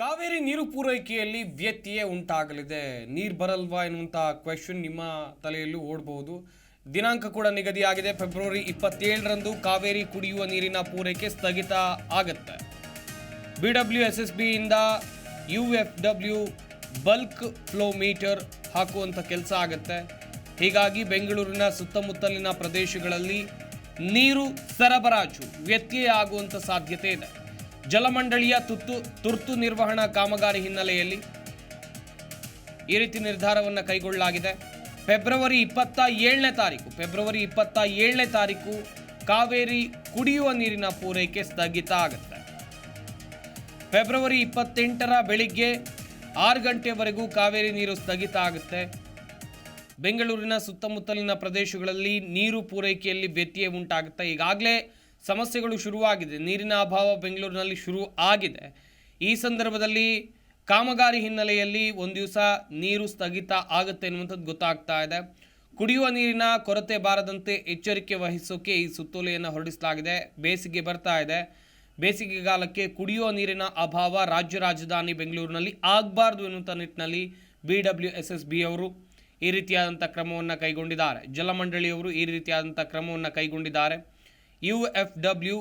ಕಾವೇರಿ ನೀರು ಪೂರೈಕೆಯಲ್ಲಿ ವ್ಯತ್ಯಯ ಉಂಟಾಗಲಿದೆ. ನೀರು ಬರಲ್ವಾ ಎನ್ನುವಂಥ ಕ್ವೆಶನ್ ನಿಮ್ಮ ತಲೆಯಲ್ಲೂ ಓಡಬಹುದು ದಿನಾಂಕ ಕೂಡ ನಿಗದಿಯಾಗಿದೆ. ಫೆಬ್ರವರಿ ಇಪ್ಪತ್ತೇಳರಂದು ಕಾವೇರಿ ಕುಡಿಯುವ ನೀರಿನ ಪೂರೈಕೆ ಸ್ಥಗಿತ ಆಗುತ್ತೆ. B W S S ಬಿಯಿಂದ U F W bulk flow meter ಹಾಕುವಂಥ ಕೆಲಸ ಆಗುತ್ತೆ. ಹೀಗಾಗಿ ಬೆಂಗಳೂರಿನ ಸುತ್ತಮುತ್ತಲಿನ ಪ್ರದೇಶಗಳಲ್ಲಿ ನೀರು ಸರಬರಾಜು ವ್ಯತ್ಯಯ ಆಗುವಂಥ ಸಾಧ್ಯತೆ ಇದೆ. ಜಲಮಂಡಳಿಯ ತುತ್ತು, ತುರ್ತು ನಿರ್ವಹಣಾ ಕಾಮಗಾರಿ ಹಿನ್ನೆಲೆಯಲ್ಲಿ ಈ ರೀತಿ ನಿರ್ಧಾರವನ್ನು ಕೈಗೊಳ್ಳಲಾಗಿದೆ. ಫೆಬ್ರವರಿ ಇಪ್ಪತ್ತ ಏಳನೇ ತಾರೀಕು, ಫೆಬ್ರವರಿ ಇಪ್ಪತ್ತ ಏಳನೇ ತಾರೀಕು ಕಾವೇರಿ ಕುಡಿಯುವ ನೀರಿನ ಪೂರೈಕೆ ಸ್ಥಗಿತ ಆಗುತ್ತೆ. ಫೆಬ್ರವರಿ ಇಪ್ಪತ್ತೆಂಟರ ಬೆಳಿಗ್ಗೆ ಆರು ಗಂಟೆವರೆಗೂ ಕಾವೇರಿ ನೀರು ಸ್ಥಗಿತ ಆಗುತ್ತೆ. ಬೆಂಗಳೂರಿನ ಸುತ್ತಮುತ್ತಲಿನ ಪ್ರದೇಶಗಳಲ್ಲಿ ನೀರು ಪೂರೈಕೆಯಲ್ಲಿ ವ್ಯತ್ಯಯ ಉಂಟಾಗುತ್ತೆ. ಈಗಾಗಲೇ ಸಮಸ್ಯೆಗಳು ಶುರುವಾಗಿದೆ. ನೀರಿನ ಅಭಾವ ಬೆಂಗಳೂರಿನಲ್ಲಿ ಶುರು ಆಗಿದೆ. ಈ ಸಂದರ್ಭದಲ್ಲಿ ಕಾಮಗಾರಿ ಹಿನ್ನೆಲೆಯಲ್ಲಿ ಒಂದು ದಿವಸ ನೀರು ಸ್ಥಗಿತ ಆಗುತ್ತೆ ಎನ್ನುವಂಥದ್ದು ಗೊತ್ತಾಗ್ತಾ ಇದೆ. ಕುಡಿಯುವ ನೀರಿನ ಕೊರತೆ ಬಾರದಂತೆ ಎಚ್ಚರಿಕೆ ವಹಿಸೋಕೆ ಈ ಸುತ್ತೋಲೆಯನ್ನು ಹೊರಡಿಸಲಾಗಿದೆ. ಬೇಸಿಗೆ ಬರ್ತಾ ಇದೆ. ಬೇಸಿಗೆಗಾಲಕ್ಕೆ ಕುಡಿಯುವ ನೀರಿನ ಅಭಾವ ರಾಜ್ಯ ರಾಜಧಾನಿ ಬೆಂಗಳೂರಿನಲ್ಲಿ ಆಗಬಾರ್ದು ಎನ್ನುವಂಥ ನಿಟ್ಟಿನಲ್ಲಿ B W S S B ಅವರು ಈ ರೀತಿಯಾದಂಥ ಕ್ರಮವನ್ನು ಕೈಗೊಂಡಿದ್ದಾರೆ. ಜಲಮಂಡಳಿಯವರು ಈ ರೀತಿಯಾದಂಥ ಕ್ರಮವನ್ನು ಕೈಗೊಂಡಿದ್ದಾರೆ. U F W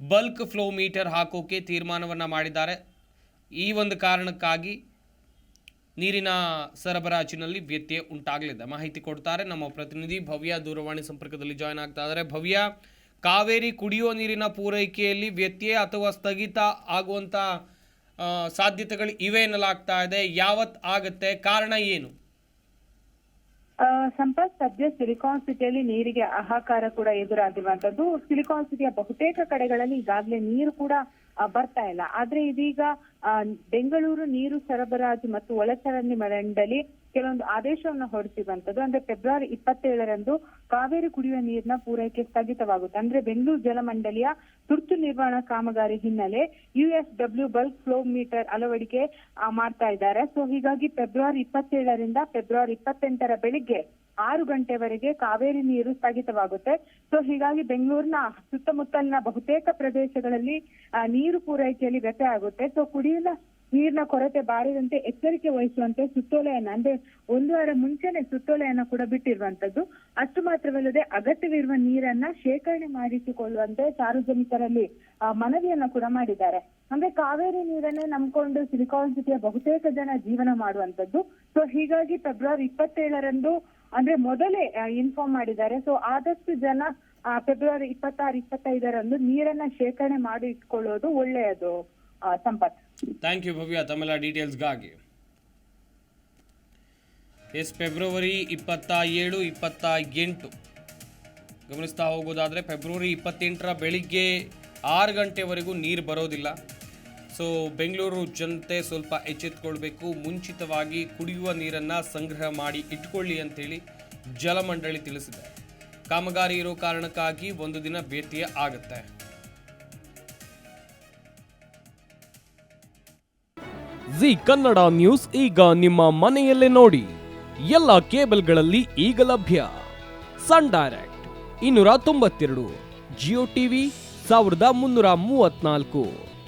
bulk flow meter ಹಾಕೋಕೆ ತೀರ್ಮಾನವನ್ನು ಮಾಡಿದ್ದಾರೆ. ಈ ಒಂದು ಕಾರಣಕ್ಕಾಗಿ ನೀರಿನ ಸರಬರಾಜಿನಲ್ಲಿ ವ್ಯತ್ಯಯ ಉಂಟಾಗಲಿದೆ. ಮಾಹಿತಿ ಕೊಡ್ತಾರೆ ನಮ್ಮ ಪ್ರತಿನಿಧಿ ಭವ್ಯ ದೂರವಾಣಿ ಸಂಪರ್ಕದಲ್ಲಿ ಜಾಯ್ನ್ ಆಗ್ತಾ ಇದ್ದಾರೆ. ಭವ್ಯ, ಕಾವೇರಿ ಕುಡಿಯುವ ನೀರಿನ ಪೂರೈಕೆಯಲ್ಲಿ ವ್ಯತ್ಯಯ ಅಥವಾ ಸ್ಥಗಿತ ಆಗುವಂಥ ಸಾಧ್ಯತೆಗಳು ಇವೆ ಎನ್ನಲಾಗ್ತಾ ಇದೆ. ಯಾವತ್ತು ಆಗುತ್ತೆ? ಕಾರಣ ಏನು? ಸಂಪತ್ ಸದ್ಯ ಸಿಲಿಕಾನ್ ಸಿಟಿಯಲ್ಲಿ ನೀರಿಗೆ ಹಾಹಾಕಾರ ಕೂಡ ಎದುರಾಗಿರುವಂತದ್ದು ಸಿಲಿಕಾನ್ ಸಿಟಿಯ ಬಹುತೇಕ ಕಡೆಗಳಲ್ಲಿ ಈಗಾಗಲೇ ನೀರು ಕೂಡ ಬರ್ತಾ ಇಲ್ಲ. ಆದ್ರೆ ಇದೀಗ ಬೆಂಗಳೂರು ನೀರು ಸರಬರಾಜು ಮತ್ತು ಒಳಚರಂಡಿ ಮಂಡಳಿ ಕೆಲವೊಂದು ಆದೇಶವನ್ನು ಹೊರಡಿಸಿರುವಂತದ್ದು ಅಂದ್ರೆ ಫೆಬ್ರವರಿ ಇಪ್ಪತ್ತೇಳರಂದು ಕಾವೇರಿ ಕುಡಿಯುವ ನೀರಿನ ಪೂರೈಕೆ ಸ್ಥಗಿತವಾಗುತ್ತೆ. ಅಂದ್ರೆ ಬೆಂಗಳೂರು ಜಲಮಂಡಳಿಯ ತುರ್ತು ನಿರ್ವಹಣಾ ಕಾಮಗಾರಿ ಹಿನ್ನೆಲೆ US W bulk flow meter ಅಳವಡಿಕೆ ಮಾಡ್ತಾ ಇದ್ದಾರೆ. ಸೊ ಹೀಗಾಗಿ ಫೆಬ್ರವರಿ ಇಪ್ಪತ್ತೇಳರಿಂದ ಫೆಬ್ರವರಿ ಇಪ್ಪತ್ತೆಂಟರ ಬೆಳಿಗ್ಗೆ ಆರು ಗಂಟೆವರೆಗೆ ಕಾವೇರಿ ನೀರು ಸ್ಥಗಿತವಾಗುತ್ತೆ. ಸೊ ಹೀಗಾಗಿ ಬೆಂಗಳೂರಿನ ಸುತ್ತಮುತ್ತಲಿನ ಬಹುತೇಕ ಪ್ರದೇಶಗಳಲ್ಲಿ ನೀರು ಪೂರೈಕೆಯಲ್ಲಿ ವ್ಯತ್ಯಯ ಆಗುತ್ತೆ. ಸೊ ಕುಡಿಯುವ ನೀರಿನ ಕೊರತೆ ಬಾರದಂತೆ ಎಚ್ಚರಿಕೆ ವಹಿಸುವಂತೆ ಸುತ್ತೋಲೆಯನ್ನ, ಅಂದ್ರೆ ಒಂದು ವಾರ ಮುಂಚೆನೆ ಸುತ್ತೋಲೆಯನ್ನ ಕೂಡ ಬಿಟ್ಟಿರುವಂತದ್ದು ಅಷ್ಟು ಮಾತ್ರವಲ್ಲದೆ ಅಗತ್ಯವಿರುವ ನೀರನ್ನ ಶೇಖರಣೆ ಮಾಡಿಸಿಕೊಳ್ಳುವಂತೆ ಸಾರ್ವಜನಿಕರಲ್ಲಿ ಮನವಿಯನ್ನ ಕೂಡ ಮಾಡಿದ್ದಾರೆ. ಅಂದ್ರೆ ಕಾವೇರಿ ನೀರನ್ನೇ ನಂಬಿಕೊಂಡು ಸಿಲಿಕಾನ್ ಸಿಟಿಯ ಬಹುತೇಕ ಜನ ಜೀವನ ಮಾಡುವಂತದ್ದು ಸೊ ಹೀಗಾಗಿ ಫೆಬ್ರವರಿ ಇಪ್ಪತ್ತೇಳರಂದು ಅಂದ್ರೆ ಮೊದಲೇ ಇನ್ಫಾರ್ಮ್ ಮಾಡಿದ್ದಾರೆ. ಸೊ ಆದಷ್ಟು ಜನ ಫೆಬ್ರವರಿ ಇಪ್ಪತ್ತಾರು, ಇಪ್ಪತ್ತೈದರಂದು ನೀರನ್ನ ಶೇಖರಣೆ ಮಾಡಿ ಇಟ್ಕೊಳ್ಳೋದು ಒಳ್ಳೆಯದು ಸಂಪತ್ ಥ್ಯಾಂಕ್ ಯು ಭವ್ಯ. ತಮ್ಮೆಲ್ಲ ಡೀಟೇಲ್ಸ್ಗಾಗಿ ಎಸ್ ಫೆಬ್ರವರಿ ಇಪ್ಪತ್ತ ಏಳು ಇಪ್ಪತ್ತ ಎಂಟು ಗಮನಿಸ್ತಾ ಹೋಗೋದಾದರೆ ಫೆಬ್ರವರಿ ಇಪ್ಪತ್ತೆಂಟರ ಬೆಳಿಗ್ಗೆ ಆರು ಗಂಟೆವರೆಗೂ ನೀರು ಬರೋದಿಲ್ಲ. ಸೊ ಬೆಂಗಳೂರು ಜನತೆ ಸ್ವಲ್ಪ ಎಚ್ಚೆತ್ಕೊಳ್ಬೇಕು, ಮುಂಚಿತವಾಗಿ ಕುಡಿಯುವ ನೀರನ್ನು ಸಂಗ್ರಹ ಮಾಡಿ ಇಟ್ಕೊಳ್ಳಿ ಅಂತೇಳಿ ಜಲಮಂಡಳಿ ತಿಳಿಸಿದೆ. ಕಾಮಗಾರಿ ಇರೋ ಕಾರಣಕ್ಕಾಗಿ ಒಂದು ದಿನ ಭೇಟಿ ಆಗುತ್ತೆ. ಜಿ ಕನ್ನಡ ನ್ಯೂಸ್ ಈಗ ನಿಮ್ಮ ಮನೆಯಲ್ಲೇ ನೋಡಿ. ಎಲ್ಲ ಕೇಬಲ್ಗಳಲ್ಲಿ ಈಗ ಲಭ್ಯ. ಸನ್ ಡೈರೆಕ್ಟ್ ಇನ್ನೂರ ತೊಂಬತ್ತೆರಡು, ಜಿಯೋ ಟಿವಿ ಸಾವಿರದ ಮುನ್ನೂರ ಮೂವತ್ನಾಲ್ಕು